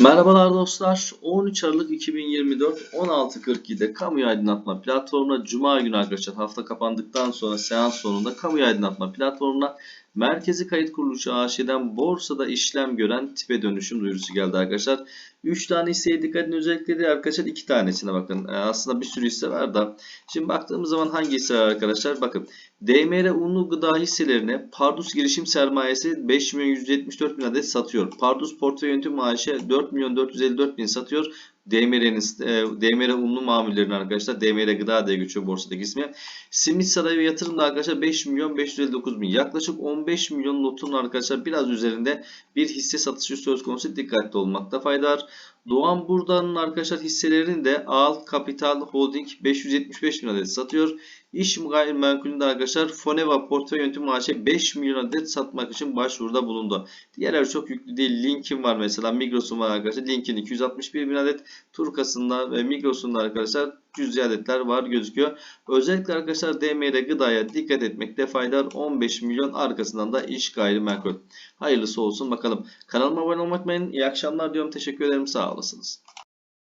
Merhabalar dostlar. 13 Aralık 2024 16.42'de kamu aydınlatma platformuna Cuma günü arkadaşlar hafta kapandıktan sonra seans sonunda kamu aydınlatma platformuna Merkezi Kayıt Kuruluşu AŞ'den borsada işlem gören tipe dönüşüm duyurusu geldi arkadaşlar. 3 tane hisseye dikkat edin özellikle de arkadaşlar 2 tanesine bakın. Ee, aslında bir sürü hisse var da. Şimdi baktığımız zaman hangi hisse var arkadaşlar? Bakın DMR unlu gıda hisselerine Pardus girişim sermayesi 5 milyon 174 bin adet satıyor. Pardus portföy yönetim maaşı 4 milyon 454 bin satıyor. DMR'nin e, DMR unlu mamullerin arkadaşlar DMR gıda diye geçiyor borsadaki ismi. Simit Sarayı ve yatırımda arkadaşlar 5 milyon 559 bin. Yaklaşık 15 milyon notun arkadaşlar biraz üzerinde bir hisse satışı söz konusu dikkatli olmakta fayda var. Doğan Buradan'ın arkadaşlar hisselerini de Al Kapital Holding 575 bin adet satıyor. İş gayrimenkulünde arkadaşlar Foneva portföy yönetim maaşı 5 milyon adet satmak için başvuruda bulundu. Diğerler çok yüklü değil. Link'in var mesela. Migros'un var arkadaşlar. Link'in 261 bin adet. Turkas'ın ve Migros'un da arkadaşlar cüzi adetler var gözüküyor. Özellikle arkadaşlar DMR gıdaya dikkat etmekte fayda var. 15 milyon arkasından da iş gayrimenkul. Hayırlısı olsun bakalım. Kanalıma abone olmayı unutmayın. İyi akşamlar diyorum. Teşekkür ederim. Sağ olasınız.